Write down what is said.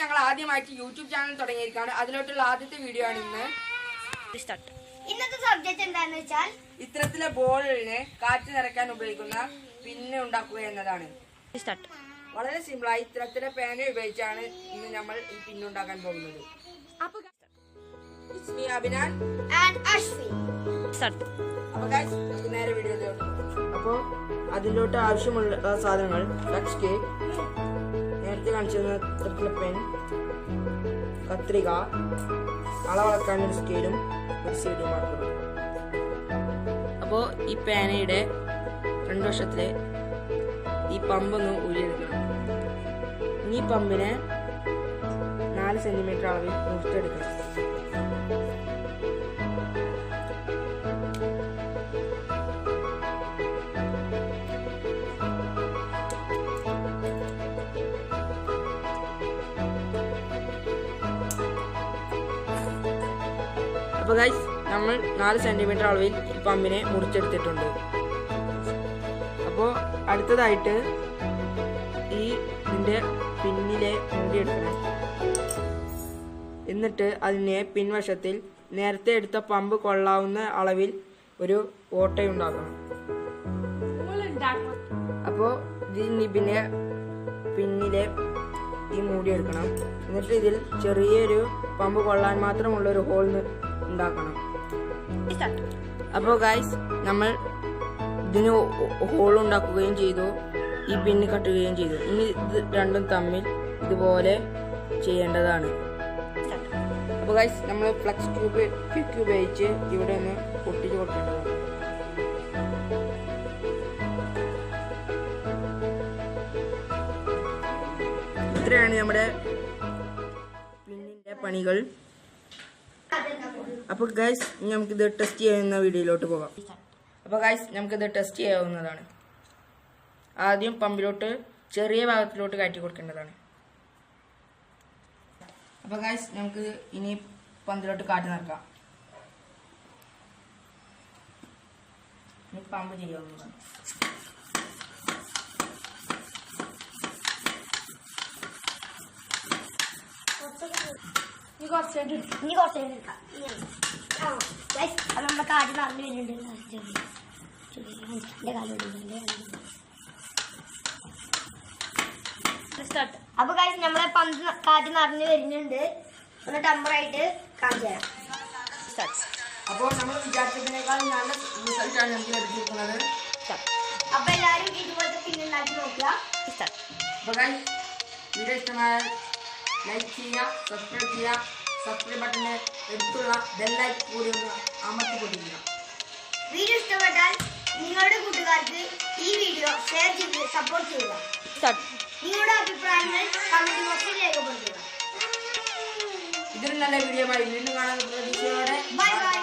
ഞങ്ങൾ ആദ്യമായിട്ട് YouTube channel തുടങ്ങിയിരിക്കുകയാണ്. അതിലോട്ടുള്ള ആദ്യത്തെ വീഡിയോ ആണ് ഇന്ന്. ഇന്നത്തെ സബ്ജക്ട് എന്താന്ന് വെച്ചാൽ ഇത്തരത്തിലെ ബോളിന് കാറ്റ് നിറയ്ക്കാൻ ഉപയോഗിക്കുന്ന പിന്നെ ഉണ്ടാക്കുക എന്നതാണ്. വളരെ സിമ്പിളായി ഇത്തരത്തിലെ പേന ഉപയോഗിച്ചാണ് ഇന്ന് നമ്മൾ ഈ പിന്നുണ്ടാക്കാൻ പോകുന്നത്. അഭിനാൻ. അപ്പൊ നേരെ വീഡിയോ അപ്പോൾ അതിലോട്ട് ആവശ്യമുള്ള സാധനങ്ങൾ ടച്ച് കേക്ക് കാണിച്ചിരുന്ന ഇത്തരത്തിലെ പെൻ കത്രിക അളവളക്കാൻ ഒരു സ്കെയിലും ഒരു സീഡിയും മാർക്കറും അപ്പോൾ ഈ പേനയുടെ രണ്ട് വർഷത്തിലെ ഈ പമ്പൊന്ന് ഉരിയെടുക്കണം ഈ പമ്പിനെ നാല് സെന്റിമീറ്റർ അളവിൽ മുറിച്ചെടുക്കണം അപ്പോൾ ഗൈസ് നമ്മൾ നാല് സെന്റിമീറ്റർ അളവിൽ ഈ പമ്പിനെ മുറിച്ചെടുത്തിട്ടുണ്ട്. അപ്പോൾ അടുത്തതായിട്ട് ഈ ഇതിന്റെ പിന്നിലെ മുടി എടുക്കണം. എന്നിട്ട് അതിനെ പിൻവശത്തിൽ നേരത്തെ എടുത്ത പമ്പ് കൊള്ളാവുന്ന അളവിൽ ഒരു ഓട്ടയുണ്ടാക്കണം. അപ്പോൾ ഇതിന് പിന്നെ പിന്നിലെ ഈ മൂടി എടുക്കണം. എന്നിട്ട് ഇതിൽ ചെറിയൊരു പമ്പ് കൊള്ളാൻ മാത്രമുള്ള ഒരു ഹോൾ ഉണ്ടാക്കണം. അപ്പോൾ ഗൈസ് നമ്മൾ ഇതിന് ഹോൾ ഉണ്ടാക്കുകയും ചെയ്തു ഈ പിന്ന് കട്ടുകയും ചെയ്തു. ഇനി ഇത് രണ്ടും തമ്മിൽ ഇതുപോലെ ചെയ്യേണ്ടതാണ്. അപ്പോൾ ഗൈസ് നമ്മൾ ഫ്ലക്സ് ട്യൂബ് ക്യൂക്ക് ഉപയോഗിച്ച് ഇവിടെ ഒന്ന് പൊട്ടിച്ച് കൊടുക്കേണ്ടതാണ് ഇത്രയാണ് നമ്മുടെ പിന്നിന്റെ പണികൾ. അപ്പോൾ ഗൈസ് നമുക്കിത് ടെസ്റ്റ് ചെയ്യുന്ന വീഡിയോയിലോട്ട് പോകാം അപ്പോൾ ഗൈസ് നമുക്കിത് ടെസ്റ്റ് ചെയ്യാവുന്നതാണ്. ആദ്യം പമ്പിലോട്ട് ചെറിയ ഭാഗത്തിലോട്ട് കയറ്റി കൊടുക്കേണ്ടതാണ്. അപ്പോൾ ഗൈസ് നമുക്ക് ഇനി പന്തിലോട്ട് കാറ്റ് നിറക്കാം. ഇനി പമ്പ് ചെയ്യാവുന്നതാണ്. Thank കുറച്ച് ഇനി കുറച്ച്. ആ, guys, അത് നമ്മുടെ കാറ്റ് നടന്നു വരുന്നുണ്ട് എന്റെ കാലം അപ്പൊ കാര്യം നമ്മളെ പന്ത് ന- കാറ്റ് നിറഞ്ഞു വരുന്നുണ്ട്. ഒന്ന് ടമ്പറായിട്ട് കാണിച്ചു തരാം. അപ്പോൾ നമ്മൾ വിചാരിച്ചതിനേക്കാൾ നല്ല റിസൾട്ടാണ് നമുക്ക് ലഭിച്ചിരിക്കുന്നത്. അപ്പൊ എല്ലാരും ഇതുപോലത്തെ പിന്നുണ്ടാക്കി നോക്കുക. അപ്പോൾ ഗൈസ് വീഡിയോ ഇഷ്ടമായാൽ ലൈക്ക് ചെയ്യുക സബ്സ്ക്രൈബ് ചെയ്യുക സബ്സ്ക്രൈബ് ബട്ടന്റെ എടുത്തുള്ള ബെല്ലൈക്ക് കൂടി ഒന്ന് അമർത്തി കൊടുക്കുക വീഡിയോ ഇഷ്ടപ്പെട്ടാൽ നിങ്ങളുടെ കൂട്ടുകാർക്ക് ഈ വീഡിയോ ഷെയർ ചെയ്ത് സപ്പോർട്ട് ചെയ്യുക. നിങ്ങളുടെ അഭിപ്രായങ്ങൾ കമന്റ് ബോക്സിൽ രേഖപ്പെടുത്തുക. ഇതൊരു നല്ല വീഡിയോ വീണ്ടും കാണാൻ പ്രതീക്ഷയോടെ ബൈ ബൈ